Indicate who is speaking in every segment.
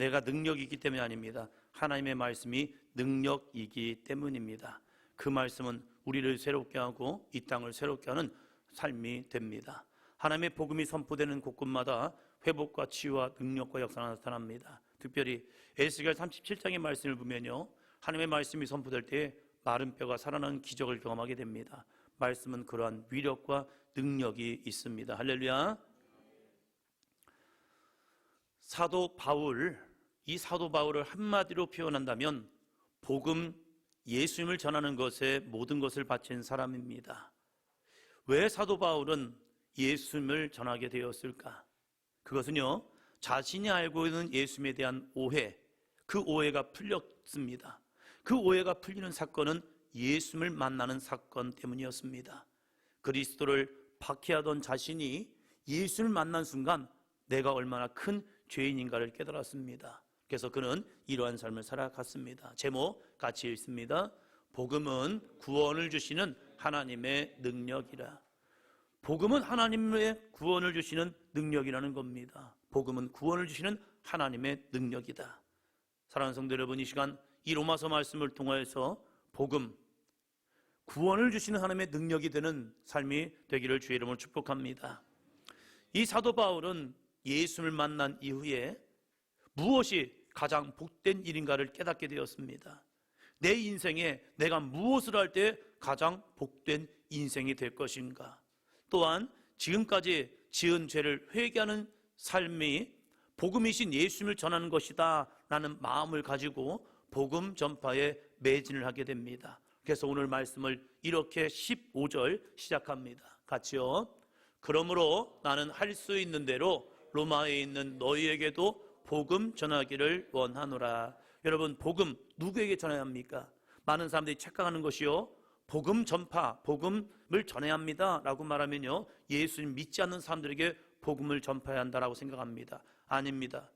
Speaker 1: 내가 능력이 있기 때문이 아닙니다. 하나님의 말씀이 능력이기 때문입니다. 그 말씀은 우리를 새롭게 하고 이 땅을 새롭게 하는 삶이 됩니다. 하나님의 복음이 선포되는 곳곳마다 회복과 치유와 능력과 역사가 나타납니다. 특별히 에스겔 37장의 말씀을 보면요. 하나님의 말씀이 선포될 때 마른 뼈가 살아나는 기적을 경험하게 됩니다. 말씀은 그러한 위력과 능력이 있습니다. 할렐루야. 사도 바울, 이 사도 바울을 한마디로 표현한다면 복음 예수님을 전하는 것에 모든 것을 바친 사람입니다. 왜 사도 바울은 예수님을 전하게 되었을까? 그것은요, 자신이 알고 있는 예수님에 대한 오해, 그 오해가 풀렸습니다. 그 오해가 풀리는 사건은 예수님을 만나는 사건 때문이었습니다. 그리스도를 박해하던 자신이 예수를 만난 순간 내가 얼마나 큰 죄인인가를 깨달았습니다. 그래서 그는 이러한 삶을 살아갔습니다. 제목 같이 읽습니다. 복음은 구원을 주시는 하나님의 능력이라. 복음은 하나님의 구원을 주시는 능력이라는 겁니다. 복음은 구원을 주시는 하나님의 능력이다. 사랑하는 성도 여러분, 이 시간 이 로마서 말씀을 통하여서 복음, 구원을 주시는 하나님의 능력이 되는 삶이 되기를 주의 이름으로 축복합니다. 이 사도 바울은 예수를 만난 이후에 무엇이 가장 복된 일인가를 깨닫게 되었습니다. 내 인생에 내가 무엇을 할 때 가장 복된 인생이 될 것인가? 또한 지금까지 지은 죄를 회개하는 삶이 복음이신 예수님을 전하는 것이다 라는 마음을 가지고 복음 전파에 매진을 하게 됩니다. 그래서 오늘 말씀을 이렇게 15절 시작합니다. 같이요. 그러므로 나는 할 수 있는 대로 로마에 있는 너희에게도 복음 전하기를 원하노라. 여러분, 복음 누구에게 전해야 합니까? 많은 사람들이 착각하는 것이요. 복음 전파, 복음을 전해야 합니다. 라고 말하면요. 예수님 믿지 않는 사람들에게 복음을 전파해야 한다라고 생각합니다. 아닙니다.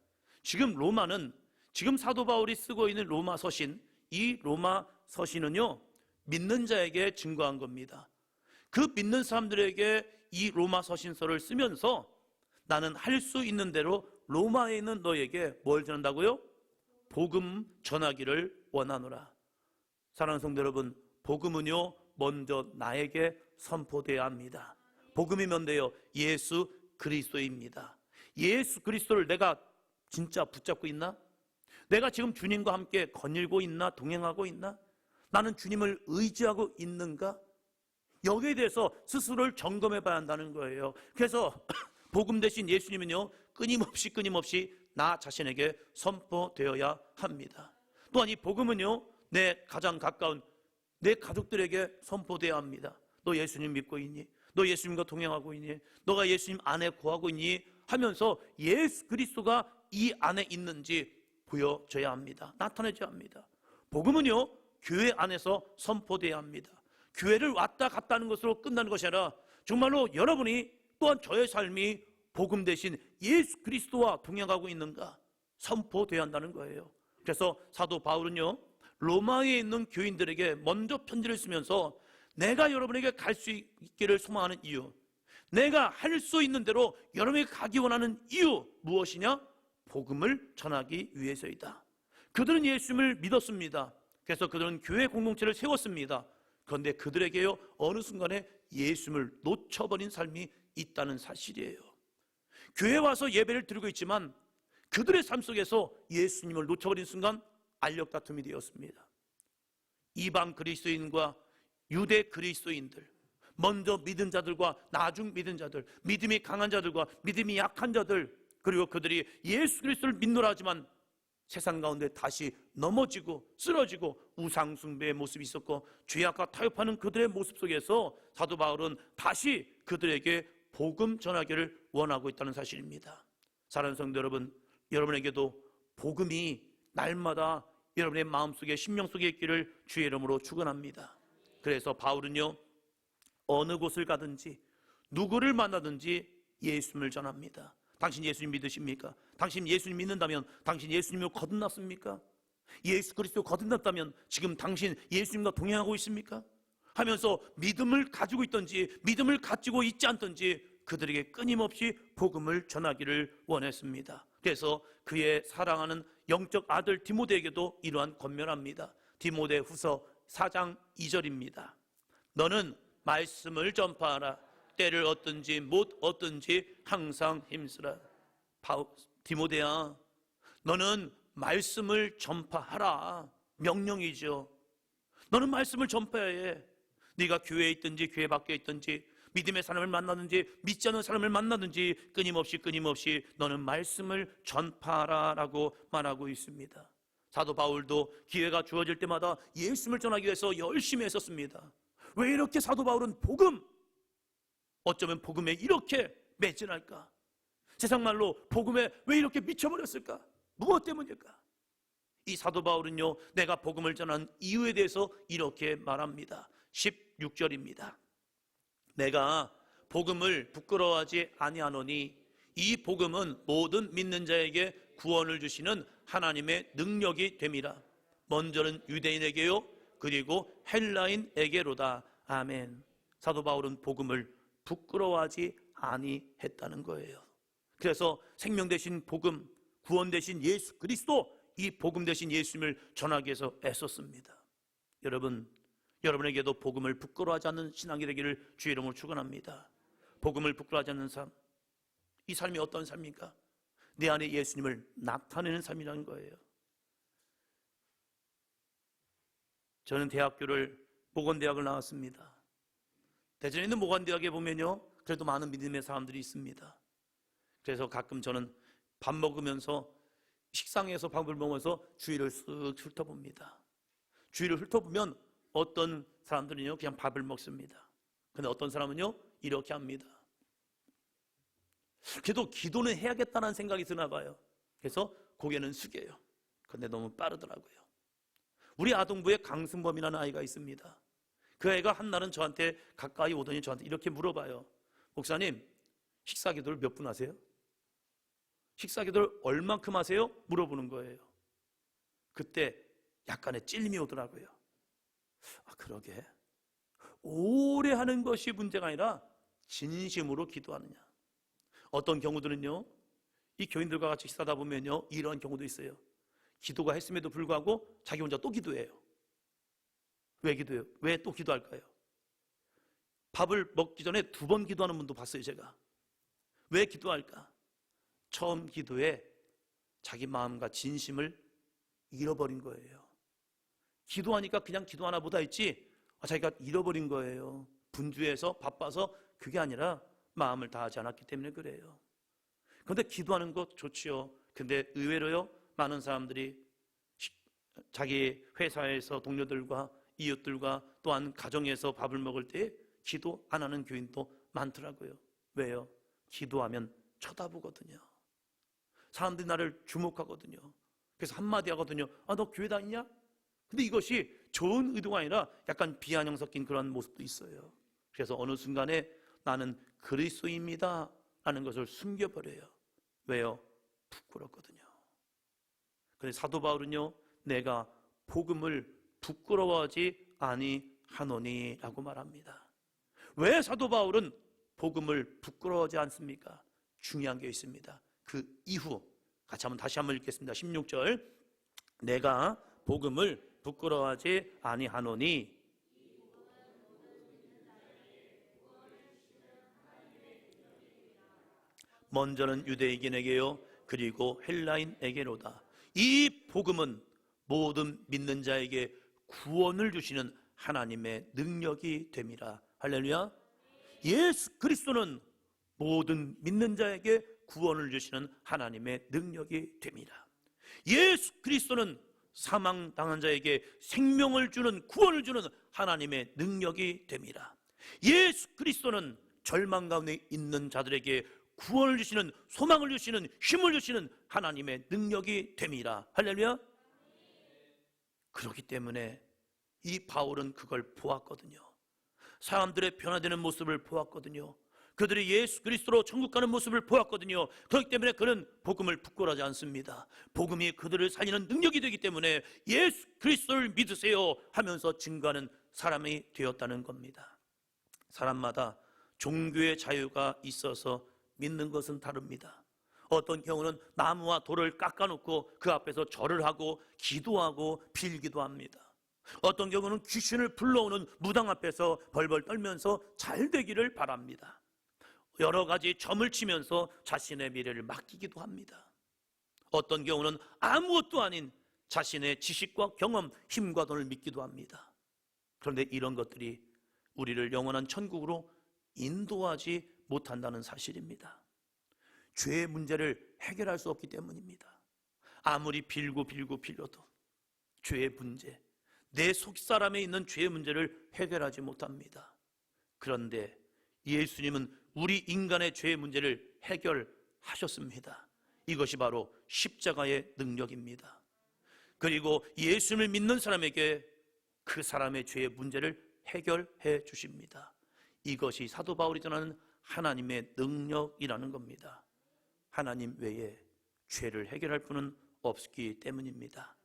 Speaker 1: 지금 로마는 지금 사도 바울이 쓰고 있는 로마 서신, 이 로마 서신은요. 믿는 자에게 증거한 겁니다. 그 믿는 사람들에게 이 로마 서신서를 쓰면서 나는 할 수 있는 대로 로마에 있는 너에게 뭘 전한다고요? 복음 전하기를 원하노라. 사랑하는 성도 여러분, 복음은요, 먼저 나에게 선포되어야 합니다. 복음이 뭔데요? 예수 그리스도입니다. 예수 그리스도를 내가 진짜 붙잡고 있나? 내가 지금 주님과 함께 거닐고 있나? 동행하고 있나? 나는 주님을 의지하고 있는가? 여기에 대해서 스스로를 점검해 봐야 한다는 거예요. 그래서 복음 대신 예수님은요, 끊임없이 끊임없이 나 자신에게 선포되어야 합니다. 또한 이 복음은요, 내 가장 가까운 내 가족들에게 선포되어야 합니다. 너 예수님 믿고 있니? 너 예수님과 동행하고 있니? 너가 예수님 안에 거하고 있니? 하면서 예수 그리스도가 이 안에 있는지 보여줘야 합니다. 나타내줘야 합니다. 복음은요, 교회 안에서 선포돼야 합니다. 교회를 왔다 갔다 하는 것으로 끝나는 것이 아니라 정말로 여러분이 또한 저의 삶이 복음 대신 예수 그리스도와 동행하고 있는가 선포돼야 한다는 거예요. 그래서 사도 바울은요, 로마에 있는 교인들에게 먼저 편지를 쓰면서 내가 여러분에게 갈 수 있기를 소망하는 이유, 내가 할 수 있는 대로 여러분에게 가기 원하는 이유 무엇이냐? 복음을 전하기 위해서이다. 그들은 예수님을 믿었습니다. 그래서 그들은 교회 공동체를 세웠습니다. 그런데 그들에게요 어느 순간에 예수님을 놓쳐버린 삶이 있다는 사실이에요. 교회 와서 예배를 드리고 있지만 그들의 삶 속에서 예수님을 놓쳐버린 순간 알력 다툼이 되었습니다. 이방 그리스도인과 유대 그리스도인들, 먼저 믿은 자들과 나중 믿은 자들, 믿음이 강한 자들과 믿음이 약한 자들, 그리고 그들이 예수 그리스도를 믿노라 하지만 세상 가운데 다시 넘어지고 쓰러지고 우상숭배의 모습이 있었고 죄악과 타협하는 그들의 모습 속에서 사도 바울은 다시 그들에게 복음 전하기를 원하고 있다는 사실입니다. 사랑하는 성도 여러분, 여러분에게도 복음이 날마다 여러분의 마음속에 심령 속에 있기를 주의 이름으로 축원합니다. 그래서 바울은요 어느 곳을 가든지 누구를 만나든지 예수님을 전합니다. 당신 예수님 믿으십니까? 당신 예수님 믿는다면 당신 예수님을 거듭났습니까? 예수 그리스도 거듭났다면 지금 당신 예수님과 동행하고 있습니까? 하면서 믿음을 가지고 있든지 믿음을 가지고 있지 않든지 그들에게 끊임없이 복음을 전하기를 원했습니다. 그래서 그의 사랑하는 영적 아들 디모데에게도 이러한 권면합니다. 디모데 후서 4장 2절입니다. 너는 말씀을 전파하라. 때를 얻든지 못 얻든지 항상 힘쓰라. 바우, 디모데야, 너는 말씀을 전파하라. 명령이죠. 너는 말씀을 전파해야 해. 네가 교회에 있든지 교회 밖에 있든지 믿음의 사람을 만나든지 믿지 않는 사람을 만나든지 끊임없이 끊임없이 너는 말씀을 전파하라라고 말하고 있습니다. 사도 바울도 기회가 주어질 때마다 예수님을 전하기 위해서 열심히 했었습니다. 왜 이렇게 사도 바울은 복음 어쩌면 복음에 이렇게 매진할까? 세상 말로 복음에 왜 이렇게 미쳐버렸을까? 무엇 때문일까? 이 사도 바울은요, 내가 복음을 전한 이유에 대해서 이렇게 말합니다. 16절입니다. 내가 복음을 부끄러워하지 아니하노니 이 복음은 모든 믿는 자에게 구원을 주시는 하나님의 능력이 됨이라. 먼저는 유대인에게요, 그리고 헬라인에게로다. 아멘. 사도 바울은 복음을 부끄러워하지 아니했다는 거예요. 그래서 생명 대신 복음, 구원 대신 예수 그리스도 이 복음 대신 예수님을 전하기 위해서 애썼습니다. 여러분, 여러분에게도 복음을 부끄러워하지 않는 신앙이 되기를 주의 이름으로 축원합니다. 복음을 부끄러워하지 않는 삶, 이 삶이 어떤 삶입니까? 내 안에 예수님을 나타내는 삶이라는 거예요. 저는 대학교를 모건대학을 나왔습니다. 대전에 있는 모건대학에 보면요, 그래도 많은 믿음의 사람들이 있습니다. 그래서 가끔 저는 밥 먹으면서 식상에서 밥을 먹으면서 주위를 쓱 훑어봅니다. 주위를 훑어보면 어떤 사람들은요 그냥 밥을 먹습니다. 근데 어떤 사람은요 이렇게 합니다. 그래도 기도는 해야겠다는 생각이 드나 봐요. 그래서 고개는 숙여요. 근데 너무 빠르더라고요. 우리 아동부에 강승범이라는 아이가 있습니다. 그 애가 한날은 저한테 가까이 오더니 저한테 이렇게 물어봐요. 목사님, 식사 기도를 몇 분 하세요? 식사 기도를 얼만큼 하세요? 물어보는 거예요. 그때 약간의 찔림이 오더라고요. 아, 그러게. 오래 하는 것이 문제가 아니라 진심으로 기도하느냐. 어떤 경우들은요, 이 교인들과 같이 식사하다 보면요, 이런 경우도 있어요. 기도가 했음에도 불구하고 자기 혼자 또 기도해요. 왜 기도해요? 왜 또 기도할까요? 밥을 먹기 전에 두 번 기도하는 분도 봤어요, 제가. 왜 기도할까? 처음 기도에 자기 마음과 진심을 잃어버린 거예요. 기도하니까 그냥 기도 하나 보다 했지, 아, 자기가 잃어버린 거예요. 분주해서 바빠서 그게 아니라 마음을 다하지 않았기 때문에 그래요. 그런데 기도하는 것 좋지요. 근데 의외로요, 많은 사람들이 자기 회사에서 동료들과 이웃들과 또한 가정에서 밥을 먹을 때 기도 안 하는 교인도 많더라고요. 왜요? 기도하면 쳐다보거든요. 사람들이 나를 주목하거든요. 그래서 한마디 하거든요. 아, 너 교회 다니냐? 근데 이것이 좋은 의도가 아니라 약간 비아냥 섞인 그런 모습도 있어요. 그래서 어느 순간에 나는 그리스도입니다. 라는 것을 숨겨버려요. 왜요? 부끄럽거든요. 그래서 사도 바울은요, 내가 복음을 부끄러워하지 아니하노니 라고 말합니다. 왜 사도 바울은 복음을 부끄러워하지 않습니까? 중요한 게 있습니다. 그 이후 같이 한번 다시 한번 읽겠습니다. 16절 내가 복음을 부끄러워하지 아니하노니 먼저는 유대인에게요 그리고 헬라인에게로다. 이 복음은 모든 믿는 자에게 구원을 주시는 하나님의 능력이 됨이라. 할렐루야. 예수 그리스도는 모든 믿는 자에게 구원을 주시는 하나님의 능력이 됩니다. 예수 그리스도는 사망 당한 자에게 생명을 주는 구원을 주는 하나님의 능력이 됩니다. 예수 그리스도는 절망 가운데 있는 자들에게 구원을 주시는 소망을 주시는 힘을 주시는 하나님의 능력이 됩니다. 할렐루야. 그렇기 때문에 이 바울은 그걸 보았거든요. 사람들의 변화되는 모습을 보았거든요. 그들이 예수 그리스도로 천국 가는 모습을 보았거든요. 그렇기 때문에 그는 복음을 부끄러워하지 않습니다. 복음이 그들을 살리는 능력이 되기 때문에 예수 그리스도를 믿으세요 하면서 증거하는 사람이 되었다는 겁니다. 사람마다 종교의 자유가 있어서 믿는 것은 다릅니다. 어떤 경우는 나무와 돌을 깎아놓고 그 앞에서 절을 하고 기도하고 빌기도 합니다. 어떤 경우는 귀신을 불러오는 무당 앞에서 벌벌 떨면서 잘 되기를 바랍니다. 여러 가지 점을 치면서 자신의 미래를 맡기기도 합니다. 어떤 경우는 아무것도 아닌 자신의 지식과 경험, 힘과 돈을 믿기도 합니다. 그런데 이런 것들이 우리를 영원한 천국으로 인도하지 못한다는 사실입니다. 죄의 문제를 해결할 수 없기 때문입니다. 아무리 빌고 빌고 빌려도 죄의 문제, 내 속사람에 있는 죄의 문제를 해결하지 못합니다. 그런데 예수님은 우리 인간의 죄의 문제를 해결하셨습니다. 이것이 바로 십자가의 능력입니다. 그리고 예수님을 믿는 사람에게 그 사람의 죄의 문제를 해결해 주십니다. 이것이 사도 바울이 전하는 하나님의 능력이라는 겁니다. 하나님 외에 죄를 해결할 분은 없기 때문입니다.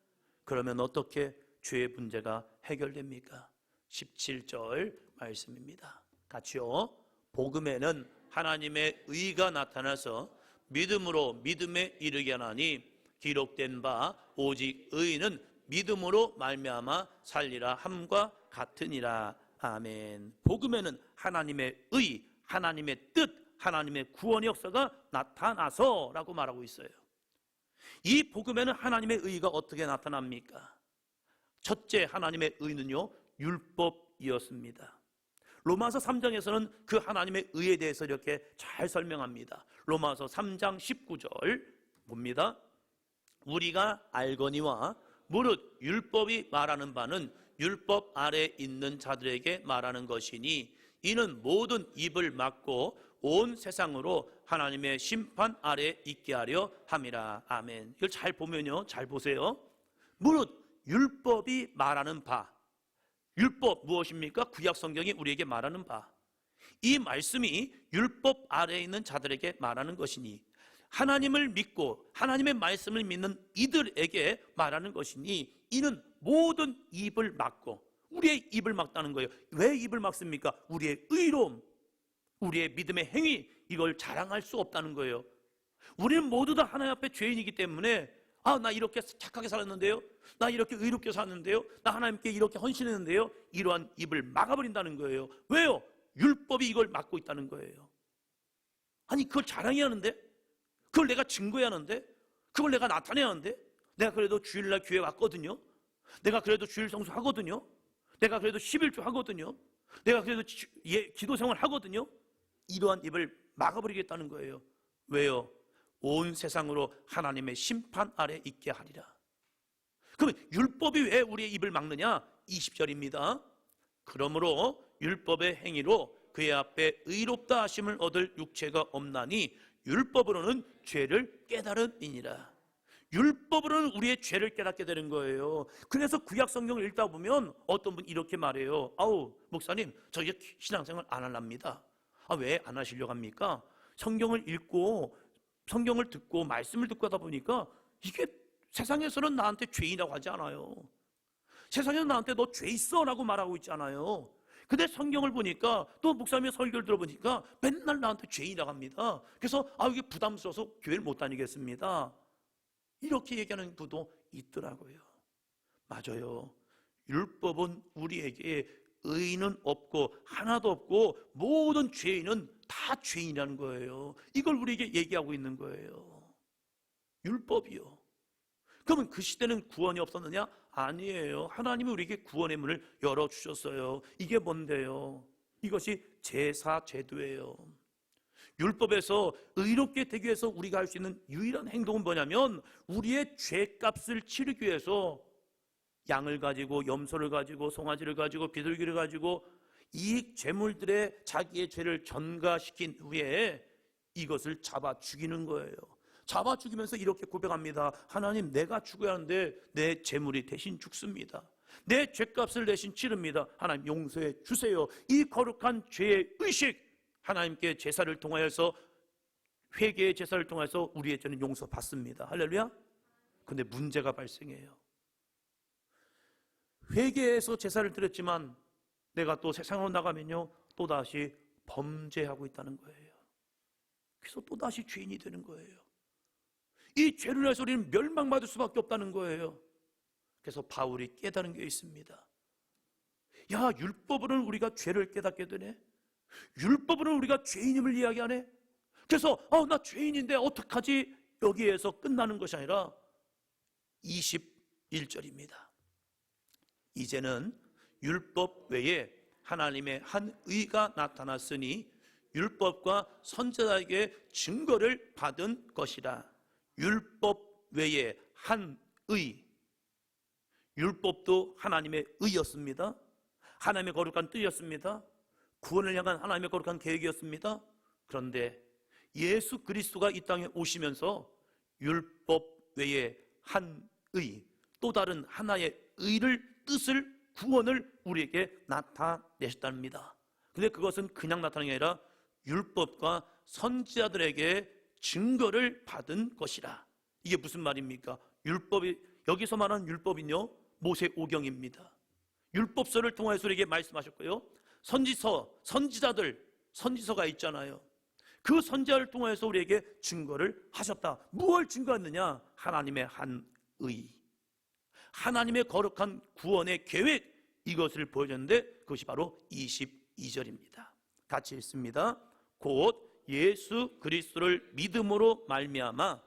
Speaker 1: 그러면 어떻게 죄의 문제가 해결됩니까? 17절 말씀입니다. 같이요. 복음에는 하나님의 의가 나타나서 믿음으로 믿음에 이르게 하나니 기록된 바 오직 의인은 믿음으로 말미암아 살리라 함과 같으니라. 아멘. 복음에는 하나님의 의, 하나님의 뜻, 하나님의 구원의 역사가 나타나서라고 말하고 있어요. 이 복음에는 하나님의 의가 어떻게 나타납니까? 첫째 하나님의 의는요 율법이었습니다. 로마서 3장에서는 그 하나님의 의에 대해서 이렇게 잘 설명합니다. 로마서 3장 19절 봅니다. 우리가 알거니와 무릇 율법이 말하는 바는 율법 아래 있는 자들에게 말하는 것이니 이는 모든 입을 막고 온 세상으로 하나님의 심판 아래 있게 하려 함이라. 아멘. 이걸 잘 보면요. 잘 보세요. 무릇 율법이 말하는 바. 율법 무엇입니까? 구약 성경이 우리에게 말하는 바. 이 말씀이 율법 아래에 있는 자들에게 말하는 것이니 하나님을 믿고 하나님의 말씀을 믿는 이들에게 말하는 것이니 이는 모든 입을 막고 우리의 입을 막다는 거예요. 왜 입을 막습니까? 우리의 의로움, 우리의 믿음의 행위 이걸 자랑할 수 없다는 거예요. 우리는 모두 다 하나님 앞에 죄인이기 때문에 아, 나 이렇게 착하게 살았는데요. 나 이렇게 의롭게 살았는데요. 나 하나님께 이렇게 헌신했는데요. 이러한 입을 막아버린다는 거예요. 왜요? 율법이 이걸 막고 있다는 거예요. 아니, 그걸 자랑해야 하는데? 그걸 내가 증거해야 하는데? 그걸 내가 나타내야 하는데? 내가 그래도 주일날 교회 왔거든요. 내가 그래도 주일 성수 하거든요. 내가 그래도 11조 하거든요. 내가 그래도 지- 예, 기도 생활 하거든요. 이러한 입을 막아버리겠다는 거예요. 왜요? 온 세상으로 하나님의 심판 아래 있게 하리라. 그러면 율법이 왜 우리의 입을 막느냐? 20절입니다. 그러므로 율법의 행위로 그의 앞에 의롭다 하심을 얻을 육체가 없나니 율법으로는 죄를 깨달음이니라. 율법으로는 우리의 죄를 깨닫게 되는 거예요. 그래서 구약 성경을 읽다 보면 어떤 분 이렇게 말해요. 아우, 목사님, 저 이제 신앙생활 안 할랍니다. 아, 왜 안 하시려고 합니까? 성경을 읽고 성경을 듣고 말씀을 듣고 하다 보니까 이게 세상에서는 나한테 죄인이라고 하지 않아요. 세상에서 나한테 너 죄 있어 라고 말하고 있잖아요. 근데 성경을 보니까 또 목사님의 설교를 들어보니까 맨날 나한테 죄인이라고 합니다. 그래서 아 이게 부담스러워서 교회를 못 다니겠습니다. 이렇게 얘기하는 분도 있더라고요. 맞아요. 율법은 우리에게 의인은 없고 하나도 없고 모든 죄인은 다 죄인이라는 거예요. 이걸 우리에게 얘기하고 있는 거예요. 율법이요. 그러면 그 시대는 구원이 없었느냐? 아니에요. 하나님이 우리에게 구원의 문을 열어주셨어요. 이게 뭔데요? 이것이 제사 제도예요. 율법에서 의롭게 되기 위해서 우리가 할 수 있는 유일한 행동은 뭐냐면 우리의 죄값을 치르기 위해서 양을 가지고 염소를 가지고 송아지를 가지고 비둘기를 가지고 이 재물들의 자기의 죄를 전가시킨 후에 이것을 잡아 죽이는 거예요. 잡아 죽이면서 이렇게 고백합니다. 하나님, 내가 죽어야 하는데 내 재물이 대신 죽습니다. 내 죄값을 대신 치릅니다. 하나님 용서해 주세요. 이 거룩한 죄의 의식 하나님께 제사를 통하여서 회개의 제사를 통해서 우리의 죄는 용서받습니다. 할렐루야. 근데 문제가 발생해요. 회개해서 제사를 드렸지만 내가 또 세상으로 나가면요 또 다시 범죄하고 있다는 거예요. 그래서 또 다시 죄인이 되는 거예요. 이 죄를 해서 우리는 멸망받을 수밖에 없다는 거예요. 그래서 바울이 깨달은 게 있습니다. 야, 율법으로는 우리가 죄를 깨닫게 되네. 율법으로는 우리가 죄인임을 이야기하네. 그래서 어, 나 죄인인데 어떡하지? 여기에서 끝나는 것이 아니라 21절입니다. 이제는 율법 외에 하나님의 한 의가 나타났으니 율법과 선지자에게 증거를 받은 것이라. 율법 외에 한 의. 율법도 하나님의 의였습니다. 하나님의 거룩한 뜻이었습니다. 구원을 향한 하나님의 거룩한 계획이었습니다. 그런데 예수 그리스도가 이 땅에 오시면서 율법 외에 한 의, 또 다른 하나의 의를 뜻을 구원을 우리에게 나타내셨답니다. 근데 그것은 그냥 나타난 게 아니라 율법과 선지자들에게 증거를 받은 것이라. 이게 무슨 말입니까? 율법이 여기서 말하는 율법은요 모세 오경입니다. 율법서를 통해서 우리에게 말씀하셨고요. 선지서, 선지자들, 선지서가 있잖아요. 그 선지자를 통해서 우리에게 증거를 하셨다. 무엇을 증거했느냐? 하나님의 한 의. 하나님의 거룩한 구원의 계획 이것을 보여줬는데 그것이 바로 22절입니다. 같이 읽습니다. 곧 예수 그리스도를 믿음으로 말미암아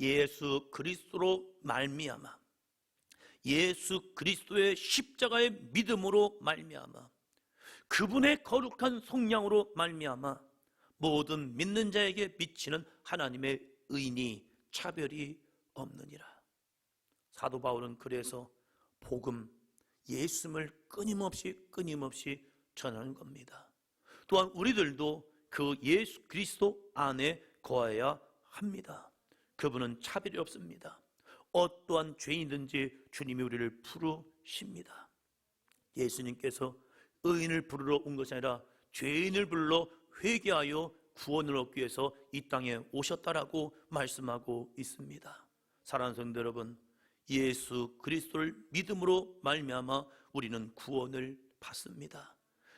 Speaker 1: 예수 그리스도로 말미암아 예수 그리스도의 십자가의 믿음으로 말미암아 그분의 거룩한 속량으로 말미암아 모든 믿는 자에게 미치는 하나님의 의니 차별이 없느니라. 사도 바울은 그래서 복음 예수를 끊임없이 끊임없이 전하는 겁니다. 또한 우리들도 그 예수 그리스도 안에 거해야 합니다. 그분은 차별이 없습니다. 어떠한 죄인든지 주님이 우리를 부르십니다. 예수님께서 의인을 부르러 온 것이 아니라 죄인을 불러 회개하여 구원을 얻기 위해서 이 땅에 오셨다라고 말씀하고 있습니다. 사랑하는 성도 여러분, 예수 그리스도를 믿음으로 말미암아 우리는 구원을 받습니다.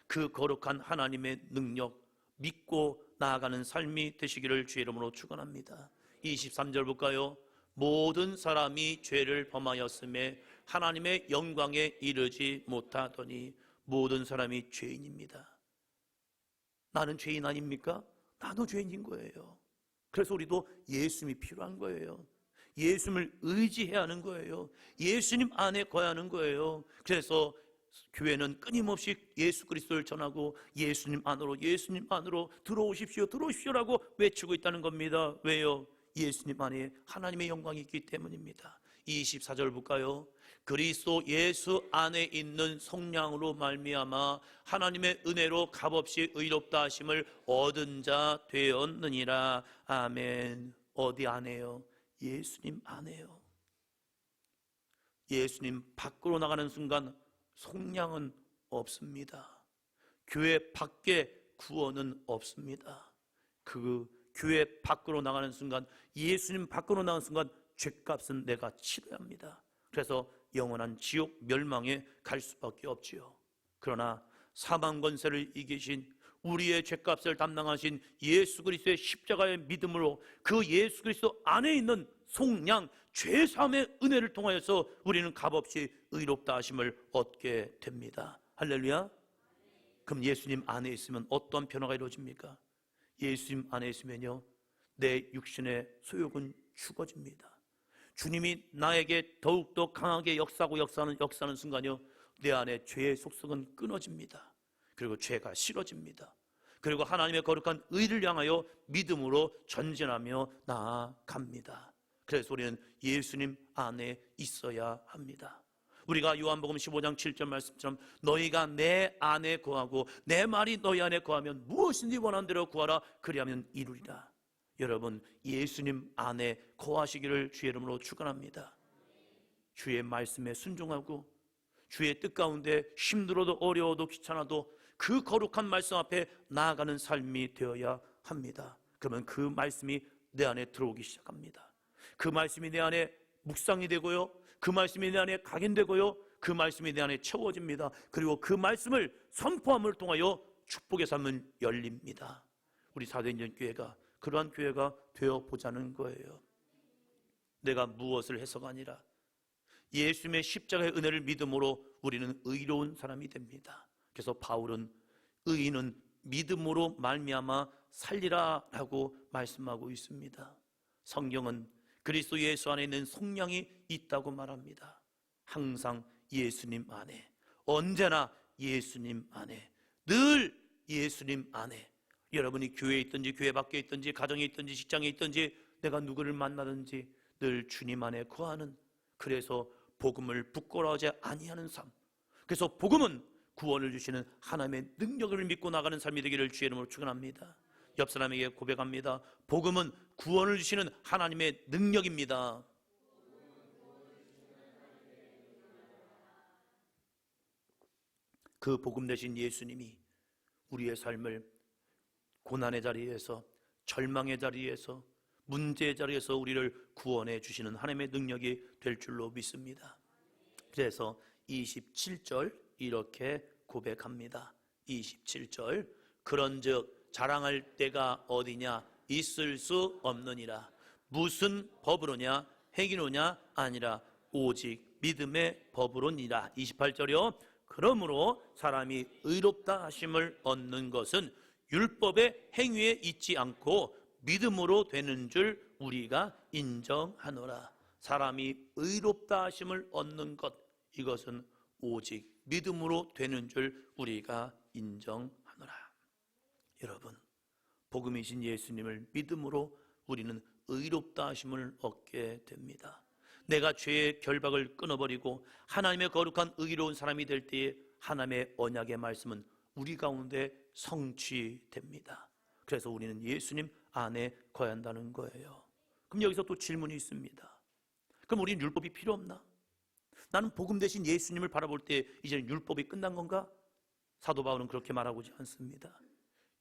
Speaker 1: 그 거룩한 하나님의 능력 믿고 나아가는 삶이 되시기를 주의 이름으로 축원합니다. 23절 볼까요? 모든 사람이 죄를 범하였음에 하나님의 영광에 이르지 못하더니 모든 사람이 죄인입니다. 나는 죄인 아닙니까? 나도 죄인인 거예요. 그래서 우리도 예수님이 필요한 거예요. 예수님을 의지해야 하는 거예요. 예수님 안에 거야 하는 거예요. 그래서 교회는 끊임없이 예수 그리스도를 전하고 예수님 안으로 예수님 안으로 들어오십시오 들어오십시오라고 외치고 있다는 겁니다. 왜요? 예수님 안에 하나님의 영광이 있기 때문입니다. 24절 볼까요? 그리스도 예수 안에 있는 성량으로 말미암아 하나님의 은혜로 값없이 의롭다 하심을 얻은 자 되었느니라. 아멘. 어디 안에요? 예수님 안에요. 예수님 밖으로 나가는 순간 속량은 없습니다. 교회 밖에 구원은 없습니다. 그 교회 밖으로 나가는 순간 예수님 밖으로 나가는 순간 죄값은 내가 치러야 합니다. 그래서 영원한 지옥 멸망에 갈 수밖에 없지요. 그러나 사망 권세를 이기신 우리의 죄값을 담당하신 예수 그리스도의 십자가의 믿음으로 그 예수 그리스도 안에 있는 속량 죄 사함의 은혜를 통하여서 우리는 값없이 의롭다 하심을 얻게 됩니다. 할렐루야. 그럼 예수님 안에 있으면 어떤 변화가 이루어집니까? 예수님 안에 있으면요. 내 육신의 소욕은 죽어집니다. 주님이 나에게 더욱더 강하게 역사하고 역사하는 역사하는 순간요. 내 안에 죄의 속성은 끊어집니다. 그리고 죄가 싫어집니다. 그리고 하나님의 거룩한 의를 향하여 믿음으로 전진하며 나아갑니다. 그래서 우리는 예수님 안에 있어야 합니다. 우리가 요한복음 15장 7절 말씀처럼 너희가 내 안에 거하고 내 말이 너희 안에 거하면 무엇이든지 원하는 대로 구하라 그리하면 이루리라. 여러분 예수님 안에 거하시기를 주의 이름으로 축원합니다. 주의 말씀에 순종하고 주의 뜻 가운데 힘들어도 어려워도 귀찮아도 그 거룩한 말씀 앞에 나아가는 삶이 되어야 합니다. 그러면 그 말씀이 내 안에 들어오기 시작합니다. 그 말씀이 내 안에 묵상이 되고요. 그 말씀이 내 안에 각인되고요. 그 말씀이 내 안에 채워집니다. 그리고 그 말씀을 선포함을 통하여 축복의 삶은 열립니다. 우리 사도인전 교회가 그러한 교회가 되어 보자는 거예요. 내가 무엇을 해서가 아니라 예수님의 십자가의 은혜를 믿음으로 우리는 의로운 사람이 됩니다. 그래서 바울은 의인은 믿음으로 말미암아 살리라라고 말씀하고 있습니다. 성경은 그리스도 예수 안에 있는 속량이 있다고 말합니다. 항상 예수님 안에 언제나 예수님 안에 늘 예수님 안에 여러분이 교회에 있든지 교회 밖에 있든지 가정에 있든지 직장에 있든지 내가 누구를 만나든지 늘 주님 안에 거하는 그래서 복음을 부끄러워하지 아니하는 삶 그래서 복음은 구원을 주시는 하나님의 능력을 믿고 나가는 삶이 되기를 주의 이름으로 축원합니다. 옆 사람에게 고백합니다. 복음은 구원을 주시는 하나님의 능력입니다. 그 복음 대신 예수님이 우리의 삶을 고난의 자리에서 절망의 자리에서 문제의 자리에서 우리를 구원해 주시는 하나님의 능력이 될 줄로 믿습니다. 그래서 27절 이렇게 고백합니다. 27절 그런즉 자랑할 때가 어디냐? 있을 수 없느니라. 무슨 법으로냐? 행위로냐? 아니라 오직 믿음의 법으로니라. 28절이요. 그러므로 사람이 의롭다 하심을 얻는 것은 율법의 행위에 있지 않고 믿음으로 되는 줄 우리가 인정하노라 사람이 의롭다 하심을 얻는 것 이것은 오직 믿음으로 되는 줄 우리가 인정하노라. 여러분, 복음이신 예수님을 믿음으로 우리는 의롭다 하심을 얻게 됩니다. 내가 죄의 결박을 끊어버리고 하나님의 거룩한 의로운 사람이 될 때에 하나님의 언약의 말씀은 우리 가운데 성취됩니다. 그래서 우리는 예수님 안에 거야 한다는 거예요. 그럼 여기서 또 질문이 있습니다. 그럼 우리는 율법이 필요 없나? 나는 복음 대신 예수님을 바라볼 때 이제는 율법이 끝난 건가? 사도 바울은 그렇게 말하고 있지 않습니다.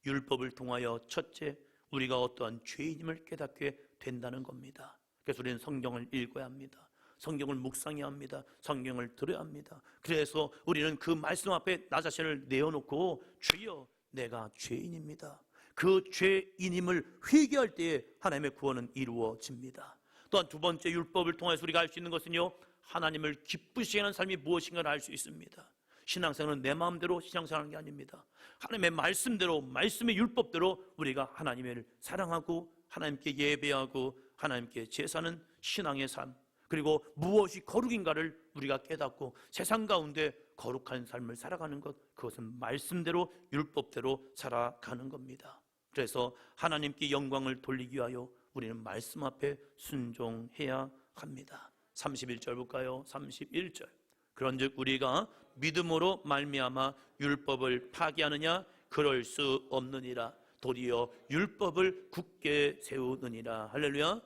Speaker 1: 율법을 통하여 첫째 우리가 어떠한 죄인임을 깨닫게 된다는 겁니다. 그래서 우리는 성경을 읽어야 합니다. 성경을 묵상해야 합니다. 성경을 들어야 합니다. 그래서 우리는 그 말씀 앞에 나 자신을 내어놓고 주여 내가 죄인입니다. 그 죄인임을 회개할 때에 하나님의 구원은 이루어집니다. 또한 두 번째 율법을 통해서 우리가 알 수 있는 것은요. 하나님을 기쁘시게 하는 삶이 무엇인가를 알 수 있습니다. 신앙생활은 내 마음대로 신앙생활하는 게 아닙니다. 하나님의 말씀대로 말씀의 율법대로 우리가 하나님을 사랑하고 하나님께 예배하고 하나님께 제사는 신앙의 삶 그리고 무엇이 거룩인가를 우리가 깨닫고 세상 가운데 거룩한 삶을 살아가는 것 그것은 말씀대로 율법대로 살아가는 겁니다. 그래서 하나님께 영광을 돌리기 위하여 우리는 말씀 앞에 순종해야 합니다. 31절 볼까요? 31절. 그런즉 우리가 믿음으로 말미암아 율법을 파기하느냐 그럴 수 없느니라 도리어 율법을 굳게 세우느니라 할렐루야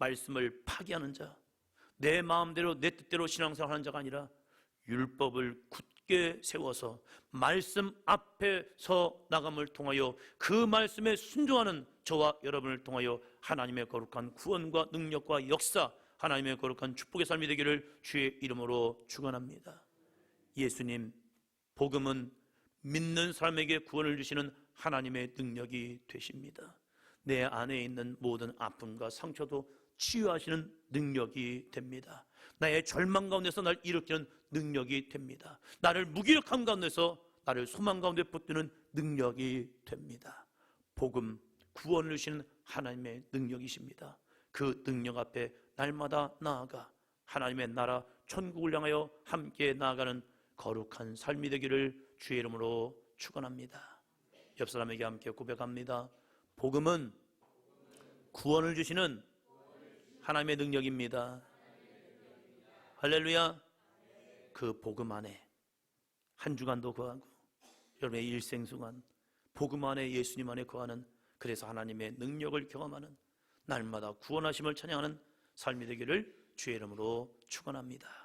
Speaker 1: 말씀을 파기하는 자 내 마음대로 내 뜻대로 신앙생활 하는 자가 아니라 율법을 굳게 세워서 말씀 앞에 서 나감을 통하여 그 말씀에 순종하는 저와 여러분을 통하여 하나님의 거룩한 구원과 능력과 역사 하나님의 거룩한 축복의 삶이 되기를 주의 이름으로 축원합니다. 예수님 복음은 믿는 사람에게 구원을 주시는 하나님의 능력이 되십니다. 내 안에 있는 모든 아픔과 상처도 치유하시는 능력이 됩니다. 나의 절망 가운데서 날 일으키는 능력이 됩니다. 나를 무기력함 가운데서 나를 소망 가운데 붙드는 능력이 됩니다. 복음 구원을 주시는 하나님의 능력이십니다. 그 능력 앞에 날마다 나아가 하나님의 나라 천국을 향하여 함께 나아가는 거룩한 삶이 되기를 주의 이름으로 축원합니다. 옆 사람에게 함께 고백합니다. 복음은 구원을 주시는 하나님의 능력입니다. 할렐루야. 그 복음 안에 한 주간도 거하고 여러분의 일생 동안 복음 안에 예수님 안에 거하는 그래서 하나님의 능력을 경험하는 날마다 구원하심을 찬양하는 삶이 되기를 주의 이름으로 축원합니다.